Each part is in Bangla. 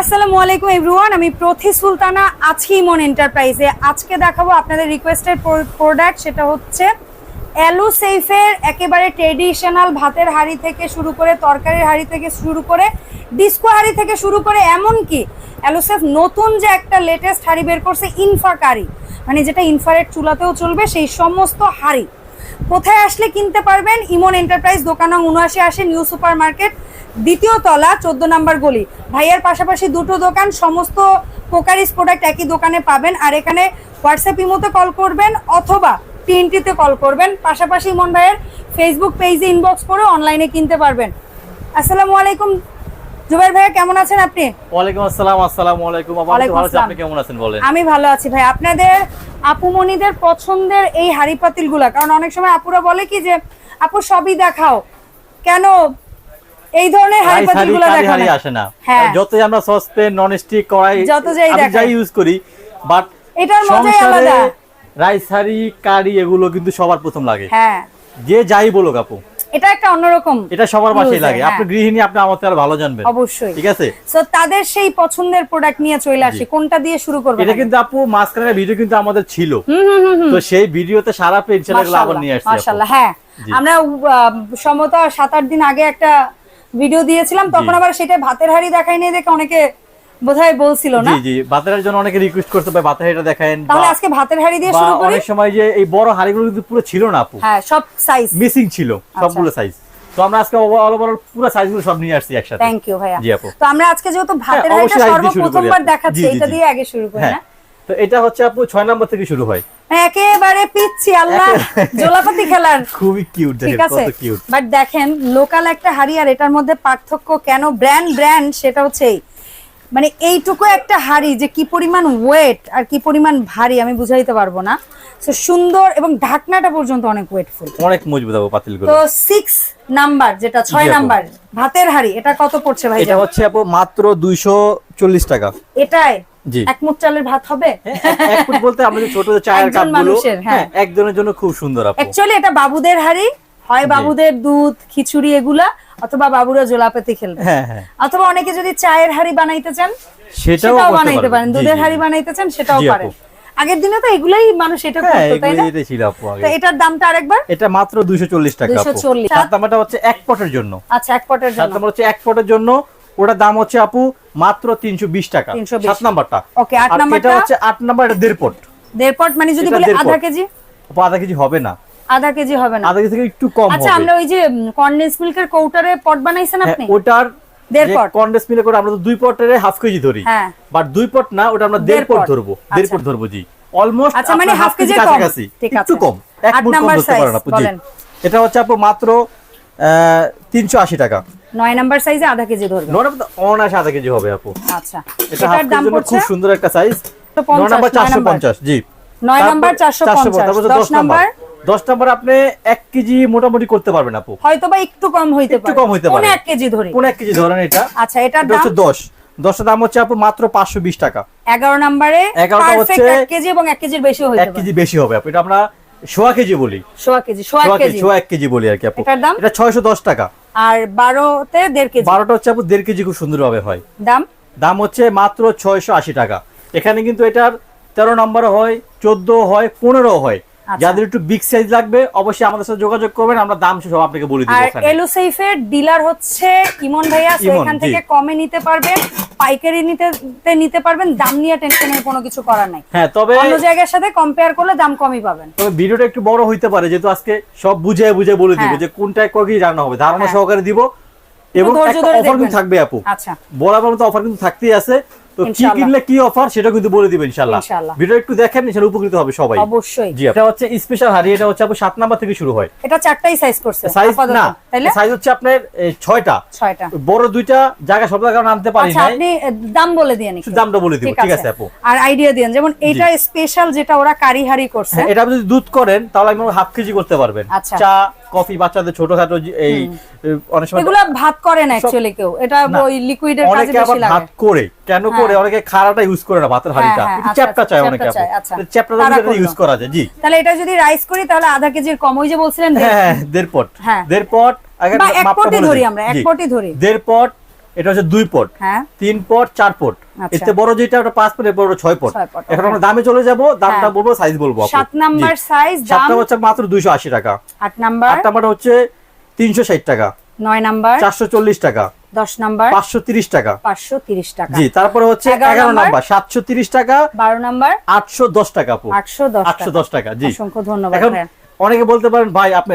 আসসালামু আলাইকুম এভরিওয়ান, আমি প্রথি সুলতানা আছি ইমন এন্টারপ্রাইজে। আজকে দেখাবো আপনাদের রিকোয়েস্টেড প্রোডাক্ট, সেটা হচ্ছে অ্যালু সেফের একেবারে ট্রেডিশনাল ভাতের হাঁড়ি থেকে শুরু করে তরকারির হাঁড়ি থেকে শুরু করে ডিস্কো হাঁড়ি থেকে শুরু করে এমন কি অ্যালুসেফ নতুন যে একটা লেটেস্ট হাঁড়ি বের করছে ইনফা কারি মানে যেটা ইনফারেট চুলাতেও চলবে, সেই সমস্ত হাঁড়ি। কোথায় আসলে কিনতে পারবেন? ইমন এন্টারপ্রাইজ দোকান উনআশি আসে নিউ সুপার মার্কেট দ্বিতীয় তলা, চোদ্দ নম্বর গলি। ভাইয়ার পাশাপাশি দুটো দোকান, সমস্ত পোকারিস প্রোডাক্ট একই দোকানে পাবেন। আর এখানে হোয়াটসঅ্যাপ ইমোতে কল করবেন অথবা টিএনটিতে কল করবেন। পাশাপাশি ইমন ভাইয়ের ফেসবুক পেজে ইনবক্স করে অনলাইনে কিনতে পারবেন। আসসালামু আলাইকুম। জুবাইর ভাইয়া কেমন আছেন আপনি? ওয়ালাইকুম আসসালাম আসসালামু আলাইকুম। ভালো আছি আসসালাম। আপনি কেমন আছেন বলেন? আমি ভালো আছি ভাই। আপনাদের আপুমনিদের পছন্দের এই হাড়ি পাতিলগুলা কারণ অনেক সময় আপুরা বলে কি যে আপু সবই দেখাও। কেন এই ধরনের হাড়ি রাইস পাতিলগুলা কারি না? আসে না। হ্যাঁ। যতই আমরা সসপেন নন স্টিক কড়াই যত যাই। যাই ইউজ করি বাট এটার মজাই আলাদা। রাইস হাঁড়ি কারি এগুলো কিন্তু সবার প্রথম লাগে। হ্যাঁ। যে যাই বলুক আপু এটা একটা অন্যরকম এটা সবার বাসায় লাগে। হ্যাঁ। আপনি গৃহিণী আপনি আমার থেকে ভালো জানবেন। অবশ্যই। ঠিক আছে? সো তাদের সেই পছন্দের প্রোডাক্ট নিয়ে চলে আসি। কোনটা দিয়ে শুরু করবেন এটা কিন্তু আপু মাঝখানে ভিডিও কিন্তু আমাদের ছিল। তো সেই ভিডিওতে সারা পেনশন আবার নিয়ে আসছি মাশাআল্লাহ হ্যাঁ। আমরা সমতা সাত আট দিন আগে একটা ভিডিও দিয়েছিলাম। তখন আবার সেটা ভাতের হাড়ি দেখাই নিয়ে দেখে অনেকে বোধহয় বলছিল না? জি জি বাতের জন্য অনেকে রিকোয়েস্ট করতে পারে এটা দেখেন তাহলে আজকে ভাতের হাড়ি দিয়ে শুরু করি। অনেক সময় যে এই বড় হাড়িগুলো কিন্তু পুরো ছিল না আপু। হ্যাঁ সব সাইজ মিসিং ছিল আচ্ছা। সবগুলো সাইজ তো আমরা আজকে অল ওভার পুরো সাইজগুলো সব নিয়ে আসছি একসাথে। থ্যাংক ইউ ভাইয়া। জি আপু। তো আমরা আজকে যেহেতু ভাতের হ্যাঁ, হাড়িটা দিয়ে সর্বপ্রথমবার দেখাচ্ছি এটা দিয়ে আগে শুরু করি হ্যাঁ। না তো এটা হচ্ছে আপু ছয় নম্বর থেকে শুরু হয়। একেবারে পিচ্ছি আল্লাহ। জোলাপাতি খেলার। খুবই কিউট ঠিক আছে। বাট দেখেন লোকাল একটা হাড়ি আর এটার মধ্যে পার্থক্য কেন? ব্র্যান্ড ব্র্যান্ড সেটা হচ্ছে এই। মানে এইটুকু একটা হাড়ি যে কি পরিমাণ ওয়েট আর কি পরিমাণ ভারী আমি বুঝাইতে পারব না। তো সুন্দর এবং ঢাকনাটা পর্যন্ত অনেক ওয়েটফুল অনেক মজবুত আপু পাতিলগুলো। তো সিক্স নাম্বার যেটা ছয় জি আপু। নাম্বার ভাতের হাড়ি এটা কত পড়ছে ভাই এটা হচ্ছে আপু মাত্র দুইশো চল্লিশ টাকা। এটাই? জি। এক মুঠ চালের ভাত হবে? এক ফুট বলতে আমাদের ছোট চায়ের কাপগুলো হ্যাঁ। হ্যাঁ একজনের জন্য খুব সুন্দর আপু। অ্যাকচুয়ালি এটা বাবুদের হাড়ি হয় বাবুদের দুধ খিচুড়ি এগুলা অথবা বাবুরা জোলাপাতি খেলবে। হ্যাঁ হ্যাঁ। অথবা অনেকে যদি চায়ের হাড়ি বানাইতে চান সেটাও বানাইতে পারেন। দুধের হাড়ি বানাইতে চান সেটাও পারেন। আগের দিনে তো এগুলাই মানুষ এটা হ্যাঁ করতো তাই না? এটাই ছিল আপু আগে। তো এটার দামটা আরেকবার? এটা মাত্র দুইশো চল্লিশ টাকা আপু। 240 সাত নাম্বারটা হচ্ছে এক পটের জন্য। আচ্ছা এক পটের জন্য। সাত নাম্বার হচ্ছে এক পটের জন্য। ওটার দাম হচ্ছে আপু মাত্র তিনশো বিশ টাকা। 320 সাত নাম্বারটা। Okay, আট নাম্বারটা? এটা হচ্ছে আট নাম্বার এটা দেড় পট। দেড় পট মানে যদি বলি আধা কেজি? আধা কেজি হবে না। আধা কেজি হবে না। আধা কেজি থেকে একটু কম আচ্ছা আমরা ওই যে কর্নেস মিল্কের কৌটারে পট বানাইছেন হ্যাঁ, আপনি? ওটার দেড় পট। কন্ডেন্স মিলে করে আমরা তো দুই পটের হাফ কেজি ধরি। হ্যাঁ। বাট দুই পট না ওটা আমরা দেড় পট। ধরবো দেড় আচ্ছা। পট ধরবো জি। অলমোস্ট আচ্ছা, মানে হাফ কেজি। কাছাকাছি। একটু কম এক মুঠ কম নাম্বার ধরতে পারেন size, বলেন। এটা হচ্ছে আপু মাত্র তিনশো আশি টাকা। নয় নাম্বার সাইজে আধা কেজি ধরবে। নয় নাম্বার অনায়াসে আধা কেজি হবে আপু। আচ্ছা। এটার দাম পড়ছে খুব সুন্দর একটা সাইজ 150, নয় নাম্বার নয় চারশো নাম্বার। পঞ্চাশ জি। নয় তারপর নাম্বার চারশো 450, পঞ্চাশ তারপর হচ্ছে দশ দশ নাম্বার নাম্বার দশ নাম্বার আপনি এক কেজি মোটামুটি করতে পারবেন আপু। হয়তো বা একটু কম হইতে একটু কম হইতে পারে। এক কেজি ধরি। কোন এক কেজি ধরেন এটা। আচ্ছা এটার এটা দাম? হচ্ছে দশ। দশটার দাম হচ্ছে আপু মাত্র পাঁচশো বিশ টাকা। এগারো নাম্বারে এগারোটা হচ্ছে- এক কেজি এবং এক কেজির বেশি হইতে এক কেজি বেশি হবে আপু। এটা আমরা সোয়া কেজি বলি। সোয়া কেজি সোয়া কেজি সোয়া এক কেজি বলি আর কি আপু। এটার দাম? এটা ছয়শো দশ টাকা। আর বারোতে দেড় কেজি। বারোটা হচ্ছে আপু দেড় কেজি খুব সুন্দর ভাবে হয়। দাম? দাম হচ্ছে মাত্র ছয়শো আশি টাকা। এখানে কিন্তু এটার তেরো নম্বর হয় চোদ্দ হয় পনেরো হয়। যাদের একটু বিগ সাইজ লাগবে অবশ্যই আমাদের সাথে যোগাযোগ করবেন আমরা দাম সব আপনাকে বলে দিব আর এলু সেফের ডিলার হচ্ছে ইমন ভাইয়া এখান থেকে কমে নিতে পারবেন পাইকারি নিতে নিতে পারবেন দাম নিয়ে টেনশনের কোনো কিছু করার নাই। হ্যাঁ তবে অন্য জায়গার সাথে কম্পেয়ার করলে দাম কমই পাবেন। তবে ভিডিওটা একটু বড় হইতে পারে যেহেতু আজকে সব বুঝে বুঝে বলে দিব হ্যাঁ। যে কোনটা কত কি জানা হবে। ধারণা হ্যাঁ। সহকারে দিব এবং একটা অফার কিন্তু থাকবে আপু। আচ্ছা। বরাবর মতো অফার কিন্তু থাকতেই আছে। তো কি কিনলে কি অফার সেটা কিন্তু বলে দিবেন ইনশাআল্লাহ। ইনশাআল্লাহ। ভিডিও একটু দেখেন ইনশাআল্লাহ উপকৃত হবে সবাই। অবশ্যই। জি এটা হচ্ছে স্পেশাল হাড়ি এটা হচ্ছে আপু সাত নাম্বার থেকে শুরু হয়। এটা চারটাই সাইজ করছে সাইজ না সাইজ হচ্ছে আপনার এই, ছয়টা। ছয়টা। বড় দুইটা জায়গা সব জায়গায় আনতে পারি আচ্ছা আপনি দাম বলে দামটা বলে দিব ঠিক আছে। আপু। আর আইডিয়া দিন যেমন এটা স্পেশাল যেটা ওরা কারি হারি করছে। হ্যাঁ, এটা আপনি যদি দুধ করেন তাহলে আপনি হাফ কেজি করতে পারবেন। আচ্ছা। চা কফি বাচ্চাদের ছোটখাটো যে- এই অনেক সময় এগুলো ভাত করে না অ্যাকচুয়ালি কেউ। এটা। ওই লিকুইডের কাজে বেশি লাগে। ভাত করে। কেন করে? অনেকে খাড়াটা ইউজ করে না ভাতের হাড়িটা। হ্যাঁ, একটু আচ্ছা, চ্যাপটা চায় চ্যাপ্টা অনেকে চায়, আচ্ছা। চ্যাপটা দিয়ে ইউজ করা যায় জি। তাহলে এটা যদি রাইস করি তাহলে আধা কেজির কম। ওই যে বলছিলেন হ্যাঁ দেড় পট। হ্যাঁ। দেড় পট আগে মাপটা ধরি আমরা, এক পটই ধরি। দেড় পট এটা হচ্ছে দুই পট হ্যাঁ। তিন পট চার পট আচ্ছা। এতে বড় যেটা ওটা পাঁচ পট এর বড় ছয় পট এখন আমরা দামে চলে যাব দামটা হ্যাঁ। বলব সাইজ বলব সাত নাম্বার সাইজ সাত নাম্বার হচ্ছে মাত্র দুইশো আশি টাকা। আট নাম্বার। আট নাম্বার হচ্ছে তিনশো ষাট টাকা। নয় নাম্বার। চারশো চল্লিশ টাকা। দশ নাম্বার। পাঁচশো তিরিশ টাকা। পাঁচশো তিরিশ টাকা। জি তারপরে হচ্ছে এগারো এগারো নাম্বার? নাম্বার সাতশো তিরিশ টাকা। বারো নাম্বার। আটশো দশ টাকা আটশো দশ আটশো টাকা দশ টাকা। জি। অসংখ্য ধন্যবাদ। অনেকে বলতে পারেন ভাই আপনি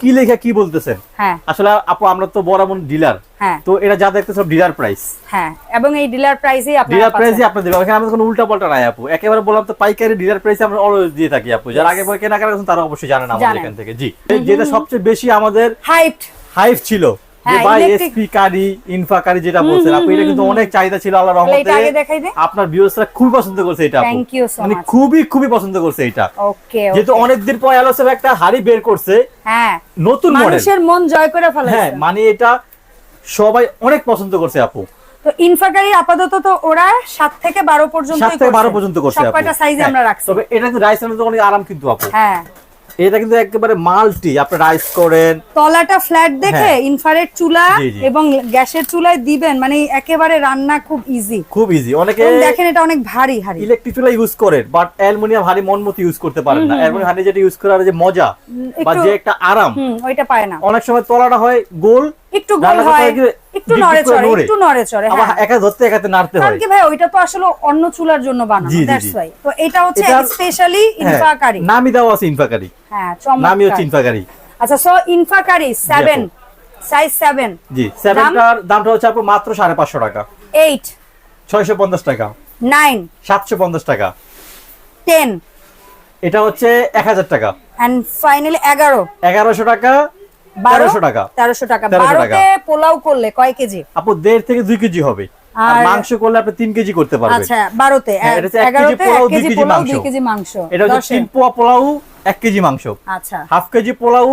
কি লেখা কি বলতেছেন? হ্যাঁ। আসলে আপু আমরা তো বরাবর ডিলার। হ্যাঁ। তো এটা যা দেখতে সব ডিলার প্রাইস। হ্যাঁ এবং এই ডিলার প্রাইসে আপনি ডিলার প্রাইসই আপনি দেবেন দেবে। এখানে আমাদের কোনো উল্টা পাল্টা নাই আপু। একেবারে বললাম তো পাইকারি ডিলার প্রাইসে আমরা অলওয়েজ দিয়ে থাকি আপু। যারা আগে পরে কেনাকাটা করছেন তারা অবশ্যই জানেন আমাদের এখান থেকে। জি। যেটা সবচেয়ে বেশি আমাদের হাইপ হাইপ ছিল। ভাই electric- এসপি কারি ইনফা কারি যেটা বলছেন আপু এটা কিন্তু অনেক চাহিদা ছিল আল্লাহর তাহলে এটা আগে রহমতে আপনার ভিউয়ার্সরা খুবই পছন্দ করছে এটা মানে খুবই খুবই পছন্দ করছে এটা। ওকে যেহেতু অনেকদিন পর অ্যালোসেফ একটা হাড়ি বের করছে হ্যাঁ। নতুন মডেল মানুষের মন জয় করে হ্যাঁ মানে এটা সবাই অনেক পছন্দ করছে আপু। তো ইনফাকারি আপাতত তো ওরা সাত থেকে বারো পর্যন্ত থেকে পর্যন্ত করছে আপু। সাইজে হ্যাঁ, আমরা রাখছি। তবে এটা কিন্তু রাইস তো অনেক আরাম কিন্তু আপু। হ্যাঁ। এটা কিন্তু একেবারে মাল্টি আপনি রাইস করেন। তলাটা ফ্ল্যাট দেখে। ইনফ্রারেড চুলা। এবং গ্যাসের চুলায় দিবেন মানে একেবারে রান্না খুব ইজি খুব ইজি অনেকে দেখেন এটা অনেক ভারী হাড়ি ইলেকট্রিক চুলা ইউজ করেন বাট অ্যালুমিনিয়াম হাড়ি মন মতো ইউজ করতে পারেন না। অ্যালুমিনিয়াম হাড়ি যেটা ইউজ করার যে মজা বা যে একটা আরাম ওইটা পায় না। অনেক সময় তলাটা হয় গোল একটু গোল হয় হয় একটু নড়ে চড়ে একটু নড়ে চড়ে হ্যাঁ। একা ধরতে একাতে নাড়তে কারণ কি ভাই ওইটা তো আসলে অন্য চুলার জন্য বানানো দ্যাটস ওয়াই তো এটা হচ্ছে স্পেশালি ইনফাকারি হ্যাঁ, নামই দেওয়া আছে ইনফাকারি। হ্যাঁ নামই হচ্ছে ইনফাকারি। আচ্ছা সো ইনফাকারি 7 সাইজ 7 জি সেভেনটার দামটা হচ্ছে আপনার মাত্র সাড়ে পাঁচশো টাকা। 8 ছয়শো পঞ্চাশ টাকা। 9 সাতশো পঞ্চাশ টাকা। 10 এটা হচ্ছে এক হাজার টাকা। এন্ড ফাইনালি 11 এগারোশো টাকা 12 তেরোশো টাকা। 1300 টাকা। 1300 12 তে পোলাও করলে কয় কেজি? আপু দেড় থেকে দুই কেজি হবে। আর মাংস করলে আপনি তিন কেজি করতে পারবেন। আচ্ছা 12 তে হ্যাঁ, কেজি 11 তে 1 দুই কেজি কেজি পোলাও মাংস। 2 কেজি মাংস। এটা হচ্ছে 10 তিন পোয়া পোলাও এক কেজি মাংস। আচ্ছা। হাফ কেজি পোলাও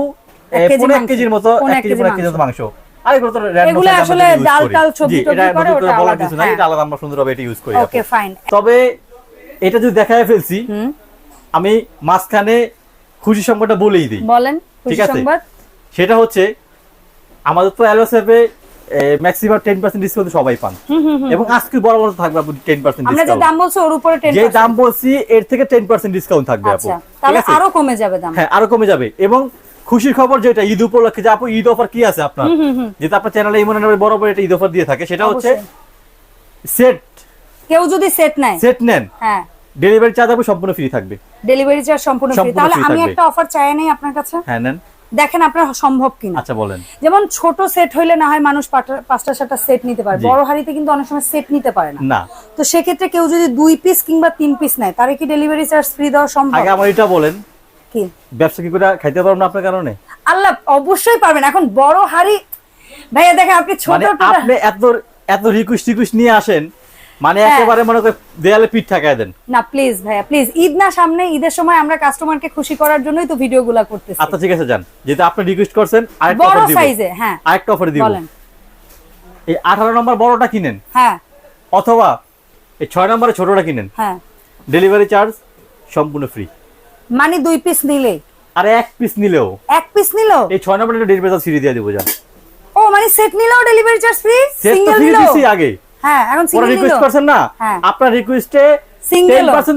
এক পনেরো এক কেজির মতো এক কেজি কেজি পনেরো এক মাংস। আসলে ডাল টাল সবজি করে ওটা আলাদা, হ্যাঁ। এটা আলাদা আমরা সুন্দরভাবে এটা ইউজ করি ওকে ফাইন তবে এটা যদি দেখায় ফেলছি আমি মাঝখানে খুশি সংবাদটা বলেই দিই। বলেন ঠিক আছে। সেটা হচ্ছে আমাদের তো অ্যালোসেভে ম্যাক্সিমাম টেন পার্সেন্ট ডিসকাউন্ট সবাই পান। এবং আজকে বড় বড় থাকবে আপু টেন পার্সেন্ট আমরা যে দাম বলছি ওর উপরে যে দাম বলছি এর থেকে টেন পার্সেন্ট ডিসকাউন্ট থাকবে আপু। আচ্ছা তাহলে আরও কমে যাবে দাম। হ্যাঁ আরও কমে যাবে। এবং খুশির খবর যেটা ঈদ উপলক্ষে যে আপু ঈদ অফার কি আছে আপনার? যেটা আপনার চ্যানেলে ইমন নামে বড় বড় একটা ঈদ অফার দিয়ে থাকে সেটা হচ্ছে সেট কেউ যদি সেট নেয়। সেট নেন। হ্যাঁ। ডেলিভারি চার্জ আপু সম্পূর্ণ ফ্রি থাকবে। ডেলিভারি চার্জ সম্পূর্ণ ফ্রি তাহলে আমি একটা অফার চাই নাই আপনার কাছে? হ্যাঁ নেন। দেখেন আপনার সম্ভব কিনা। আচ্ছা বলেন। যেমন ছোট সেট হইলে না হয় মানুষ পাঁচটা সাতটা সেট নিতে পারে। বড় হাড়িতে কিন্তু অনেক সময় সেট নিতে পারে না। না। তো সেক্ষেত্রে কেউ যদি দুই পিস কিংবা তিন পিস নেয় তারে কি ডেলিভারি চার্জ ফ্রি দেওয়া সম্ভব? আগে আমার এটা বলেন। কি? ব্যবসা কি করে খাইতে পারব না আপনার কারণে? আল্লাহ অবশ্যই পারবেন। এখন বড় হাড়ি ভাইয়া দেখেন আপনি ছোট মানে আপনি এত এত রিকোয়েস্ট রিকোয়েস্ট নিয়ে আসেন মানে হ্যাঁ। একেবারে মনে করে দেয়ালে পিঠ ঠাকায় দেন। না প্লিজ ভাইয়া প্লিজ ঈদ না সামনে ঈদের সময় আমরা কাস্টমারকে খুশি করার জন্যই তো ভিডিওগুলো করতেছি। আচ্ছা ঠিক আছে যান। যেহেতু আপনি রিকোয়েস্ট করছেন আরেকটা বড় অফার দিব। সাইজে হ্যাঁ। আরেকটা অফার দিব। বলেন। এই আঠারো নম্বর বড়টা কিনেন। হ্যাঁ। অথবা এই ছয় নম্বরে ছোটটা কিনেন। হ্যাঁ। ডেলিভারি চার্জ সম্পূর্ণ ফ্রি মানে দুই পিস নিলে? আর এক পিস নিলেও। এক পিস নিলো এই ছয় নম্বরে ডেলিভারি চার্জ ফ্রি দিয়ে দেবো যান। ও মানে সেট নিলেও delivery charge free single free নিলেও? দিছি আগে। হ্যাঁ এখন ওরা সিঙ্গেল রিকোয়েস্ট করছেন না? হ্যাঁ। আপনার রিকোয়েস্টে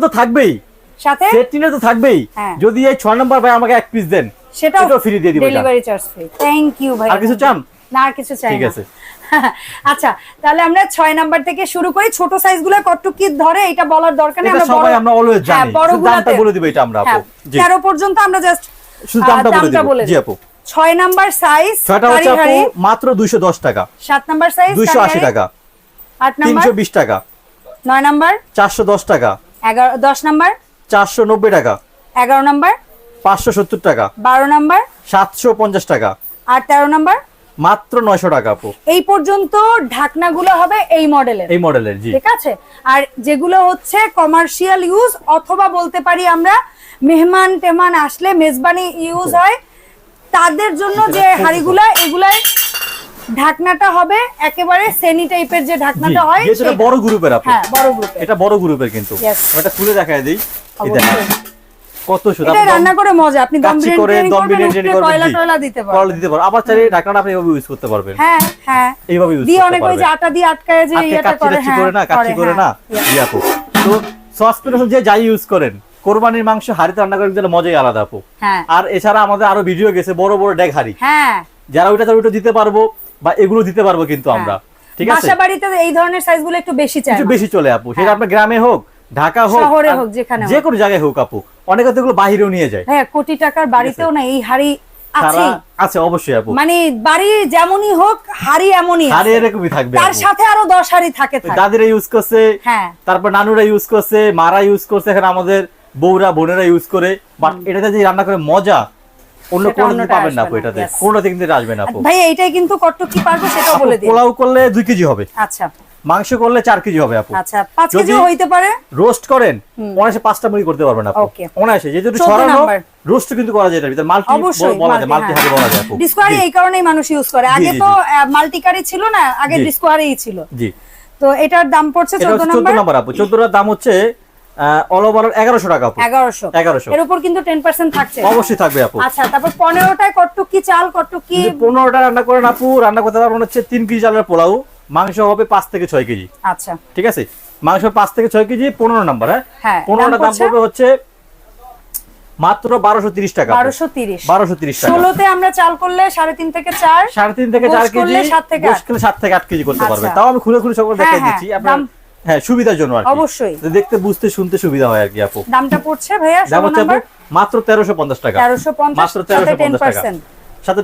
তো থাকবেই। সাথে? তো থাকবেই। হ্যাঁ। যদি এই ছয় নম্বর ভাই আমাকে এক পিস দেন সেটাও এটাও দিয়ে দিবো delivery charge free thank you ভাই আর কিছু চান? না আর কিছু চাই ঠিক আছে। আচ্ছা তাহলে আমরা ছয় নাম্বার থেকে শুরু করি। ছোট সাইজগুলো কতটুকু কি ধরে এটা বলার দরকার নেই। আমরা সবাই আমরা হ্যাঁ, জানি। দামটা বলে দিব এটা আমরা আপু। পর্যন্ত আমরা জাস্ট শুধু দামটা বলে দিব। জি আপু। ছয় নাম্বার সাইজ ছয়টা হচ্ছে আপু মাত্র দুইশো দশ টাকা। সাত নাম্বার সাইজ দুইশো আশি টাকা আট নাম্বার তিনশো বিশ টাকা। নয় নাম্বার? চারশো দশ টাকা। এগারো দশ নাম্বার? চারশো নব্বই টাকা। এগারো নাম্বার? পাঁচশো সত্তর টাকা। বারো নাম্বার? সাতশো পঞ্চাশ টাকা। আর তেরো নাম্বার? মাত্র নয়শো টাকা আপু। এই পর্যন্ত ঢাকনাগুলো হবে এই মডেলের। এই মডেলের জি। ঠিক আছে? আর যেগুলো হচ্ছে কমার্শিয়াল ইউজ অথবা বলতে পারি আমরা মেহমান টেমান আসলে মেজবানি ইউজ হয় তাদের জন্য যে হাড়িগুলা এগুলাই ঢাকনাটা হবে একেবারে সেনি টাইপের যে ঢাকনাটা হয় এটা বড় গ্রুপের আপু হ্যাঁ বড় গ্রুপে এটা বড় গ্রুপের কিন্তু। এটা খুলে দেখায় দিই। দেখেন। কত সুন্দর। এটা আপনি রান্না করে মজা আপনি দম বিরিয়ানি করে দম বিরিয়ানি করবেন কয়লা। টয়লা দিতে কয়লা দিতে পারো আবার চাইলে ঢাকনাটা আপনি এভাবে ইউজ করতে পারবেন। হ্যাঁ হ্যাঁ। এইভাবে ইউজ দিয়ে করতে অনেক ওই যে আটা দিয়ে আটকায় যে কাচ্চি করে হ্যাঁ করে না কাচ্চি করে না। হ্যাঁ, জি আপু। তো সসপ্যান যে যাই ইউজ করেন কোরবানির মাংস হাড়িতে রান্না করেন তাহলে মজাই আলাদা আপু। হ্যাঁ। আর এছাড়া আমাদের আরও ভিডিও গেছে বড় বড় ডেক হাড়ি। হ্যাঁ। যারা ওইটা ওইটা দিতে পারব বা এগুলো দিতে পারব কিন্তু আমরা। ঠিক আছে? বাসা বাড়িতে এই ধরনের সাইজগুলো একটু বেশি চাই একটু বেশি চলে আপু। সেটা আপনার গ্রামে হোক ঢাকা হোক হ্যাঁ। শহরে হোক, যেখানে যে। কোনো জায়গায় হোক আপু। অনেকে তো এগুলো বাহিরেও নিয়ে যায়। হ্যাঁ কোটি টাকার বাড়িতেও না এই হাড়ি আছে অবশ্যই আপু। মানে বাড়ি যেমনই হোক হাড়ি এমনই হাড়ি এরকমই থাকবে তার সাথে আরও দশ হাড়ি থাকে থাকে। দাদিরা ইউজ করছে হ্যাঁ। তারপর নানুরা ইউজ করছে মারা ইউজ করছে এখন আমাদের বউরা বোনেরা ইউজ করে। বাট এটাতে যে রান্না করে মজা অন্য সেটা কোনো পাবেন না আপু এটাতে। yes. কোনোটা কিন্তু আসবে না আপু। ভাই এইটাই কিন্তু কটটুক কি পারব আপু, বলে দিন। পোলাও করলে দুই কেজি হবে। আচ্ছা। মাংস করলে চার কেজি হবে আপু। আচ্ছা পাঁচ যদি- কেজিও হইতে পারে। রোস্ট করেন অনায়াসে পাঁচটা মুড়ি করতে পারবেন আপু. অনায়াসে যেহেতু 14 ছড়ানো রোস্ট কিন্তু করা যায় এটার ভিতরে। মাল্টি বলা যায় মাল্টি হাতে বলা যায় আপু। ডিসকোয়ারি এই কারণেই মানুষ ইউজ করে। আগে তো মাল্টিকারি ছিল না আগে। ডিসকোয়ারিই ছিল। জি। তো এটার দাম পড়ছে এটা চোদ্দ হচ্ছে চোদ্দ নম্বর। নাম্বার আপু। চোদ্দটার দাম হচ্ছে অল ওভার এগারোশো টাকা আপু এগারোশো। এগারোশো। এর উপর কিন্তু টেন পার্সেন্ট থাকছে। অবশ্যই থাকবে আপু। আচ্ছা তারপর পনেরোটায় কটটুকি চাল কটটুকি যদি পনেরোটা রান্না করেন আপু রান্না করতে পারবেন হচ্ছে তিন কেজি চালের পোলাও মাংস হবে পাঁচ থেকে কেজি। আচ্ছা। ঠিক আছে? মাংস পাঁচ থেকে কেজি নাম্বার হ্যাঁ? হ্যাঁ, পনেরোটা দাম দাম পড়বে হচ্ছে মাত্র টাকা। আমরা চাল করলে থেকে চার সাড়ে তিন থেকে কেজি করলে সাত থেকে গোশ আট। করলে সাত থেকে আট কেজি করতে আচ্ছা। পারবে। তাও আমি খুলে খুলে সকল দেখাই হ্যাঁ, দিচ্ছি। আপনার হ্যাঁ সুবিধার জন্য আর অবশ্যই। দেখতে বুঝতে শুনতে সুবিধা হয় আর কি আপু। দামটা পড়ছে ভাইয়া দাম হচ্ছে মাত্র তেরোশো পঞ্চাশ টাকা। তেরোশো পঞ্চাশ মাত্র তেরোশো টেন পঞ্চাশ টাকা। সাথে।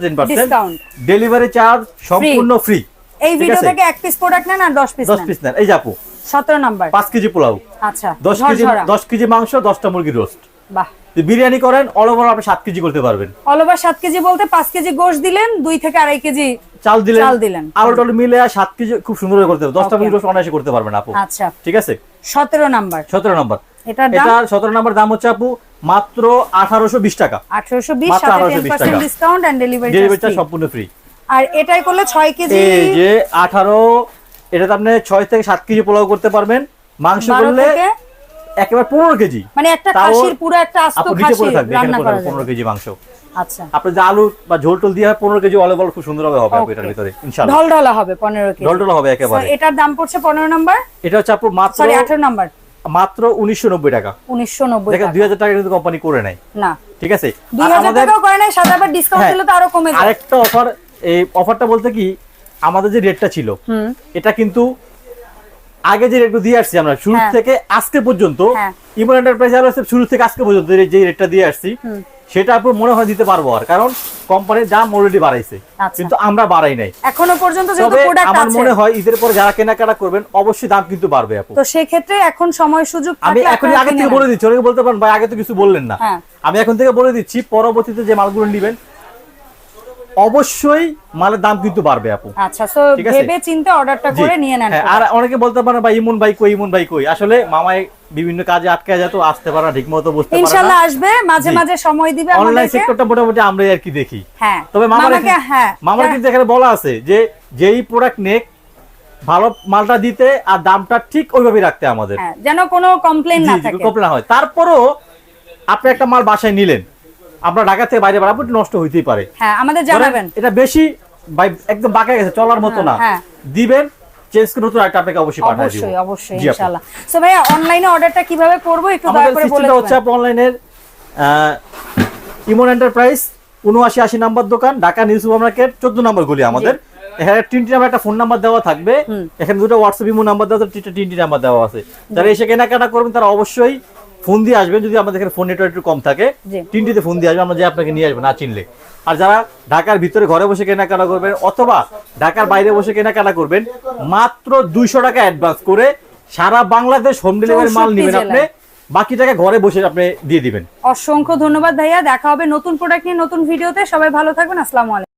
ডেলিভারি চার্জ সম্পূর্ণ ফ্রি এই ভিডিও থেকে এক পিস প্রোডাক্ট নেন আর দশ পিস দশ নেন। পিস নেন। এই যে আপু সতেরো নাম্বার। পাঁচ কেজি পোলাও। আচ্ছা দশ কেজি ঝরঝরা। দশ কেজি মাংস দশটা মুরগি রোস্ট বাহ। বিরিয়ানি করেন অল ওভার আপনি সাত কেজি করতে পারবেন। অল ওভার সাত কেজি বলতে পাঁচ কেজি গোশ দিলেন দুই থেকে আড়াই কেজি চাল দিলেন চাল দিলেন। আলু টালু মিলে সাত কেজি খুব সুন্দর করে করতে পারবেন দশটা রোস্ট অনায়াসে করতে পারবেন আপু। আচ্ছা। ঠিক আছে? সতেরো নাম্বার। সতেরো নম্বর। এটা সতেরো নম্বর দাম হচ্ছে আপু মাত্র আঠারোশো বিশ টাকা। আঠারোশো বিশ মাত্র সাথে 1820 টেন পার্সেন্ট টাকা। ডিসকাউন্ট অ্যান্ড ডেলিভারি ডেলিভারিটা সম্পূর্ণ ফ্রি আর এটাই করলে ছয় কেজি যে আঠারো এটাতে আপনি ছয় থেকে সাত কেজি পোলাও করতে পারবেন। মাংস করলে একেবারে পনেরো কেজি। মানে একটা খাসির পুরো একটা আস্ত খাসি রান্না করা পনেরো কেজি মাংস। আচ্ছা। আপনি যে আলু বা ঝোল টোল দিয়ে পনেরো কেজি অল খুব সুন্দর হবে হবে এটার ভিতরে ঢলা হবে পনেরো কেজি। হবে একেবারে। এটার দাম পড়ছে পনেরো নাম্বার? এটা হচ্ছে মাত্র সরি আঠারো নাম্বার। মাত্র উনিশশো নব্বই টাকা। উনিশশো নব্বই দেখেন দুই হাজার টাকা কিন্তু কোম্পানি করে নেয়। না। ঠিক আছে? দুই হাজার টাকাও করে নাই আবার ডিসকাউন্ট হ্যাঁ, দিলে তো আরও কমে আরেকটা অফার এই অফারটা বলতে কি আমাদের যে রেটটা ছিল এটা কিন্তু আগে যে রেটগুলো দিয়ে আসছি আমরা শুরু হ্যাঁ। থেকে আজকে পর্যন্ত হ্যাঁ। ইমন এন্টারপ্রাইজ আর শুরু থেকে আজকে পর্যন্ত যে- যে রেটটা দিয়ে আসছি সেটা আপনি মনে হয় দিতে পারব আর কারণ কোম্পানির দাম অলরেডি বাড়াইছে আচ্ছা। কিন্তু আমরা বাড়াই নাই এখনও পর্যন্ত তবে প্রোডাক্ট আমার মনে হয় ঈদের পরে যারা কেনাকাটা করবেন অবশ্যই দাম কিন্তু বাড়বে আপু তো সেক্ষেত্রে এখন সময় সুযোগ আমি এখন আগে থেকে বলে দিচ্ছি অনেকে বলতে পারেন ভাই আগে তো কিছু বললেন না হ্যাঁ। আমি এখন থেকে বলে দিচ্ছি পরবর্তীতে যে মালগুলো নেবেন অবশ্যই মালের দাম কিন্তু বাড়বে আপু। আচ্ছা আছে? ভেবে চিন্তে অর্ডারটা করে নিয়ে নেন হ্যাঁ, আর অনেকে বলতে পারে ভাই ইমন ভাই কই ইমন ভাই কই? আসলে মামাই বিভিন্ন কাজে আটকে যেত আসতে পারে না ঠিক মতো বুঝতে পারে ইনশাআল্লাহ আসবে মাঝে মাঝে সময় দিবে অনলাইন সেক্টরটা মোটামুটি আমরাই আর কি দেখি। হ্যাঁ তবে মামার হ্যাঁ মামার কিন্তু এখানে বলা আছে যে যেই প্রোডাক্ট নেক ভালো মালটা দিতে আর দামটা ঠিক ওইভাবেই রাখতে আমাদের। হ্যাঁ যেন কোনো কমপ্লেন না থাকে। কমপ্লেন হয়। তারপরও আপনি একটা মাল বাসায় নিলেন আপনার ঢাকা থেকে বাইরে বাড়াবো নষ্ট হইতেই পারে। হ্যাঁ আমাদের জানাবেন। এটা বেশি একদম বাঁকা গেছে চলার মতো না। হ্যাঁ। দিবেন চেঞ্জ করে নতুন একটা আপনাকে অবশ্যই পাঠিয়ে দিব। অবশ্যই অবশ্যই ইনশাআল্লাহ। সো ভাইয়া অনলাইনে অর্ডারটা কীভাবে করব একটু দয়া করে বলে সিস্টেমটা হচ্ছে দিবেন। অনলাইনের ইমন এন্টারপ্রাইজ উনআশি আশি নাম্বার দোকান ঢাকা নিউ সুপার মার্কেট চোদ্দ নম্বর গুলি আমাদের। এখানে তিনটি নাম্বার একটা ফোন নাম্বার দেওয়া থাকবে। এখানে দুটো হোয়াটসঅ্যাপ ইমো নাম্বার দেওয়া তিনটি নাম্বার দেওয়া আছে। যারা এসে কেনাকাটা করবেন তারা অবশ্যই ফোন দিয়ে আসবেন যদি আমাদের এখানে ফোন নেটওয়ার্ক একটু কম থাকে তিনটিতে ফোন দিয়ে আসবে আমরা যে আপনাকে নিয়ে আসব না চিনলে। আর যারা ঢাকার ভিতরে ঘরে বসে কেনাকাটা করবেন অথবা ঢাকার বাইরে বসে কেনাকাটা করবেন মাত্র দুইশো টাকা অ্যাডভান্স করে সারা বাংলাদেশ হোম ডেলিভারি মাল নেবেন আপনি। বাকি টাকা ঘরে বসে আপনি দিয়ে দিবেন। অসংখ্য ধন্যবাদ ভাইয়া দেখা হবে নতুন প্রোডাক্ট নিয়ে নতুন ভিডিওতে সবাই ভালো থাকবেন আসসালামু আলাইকুম।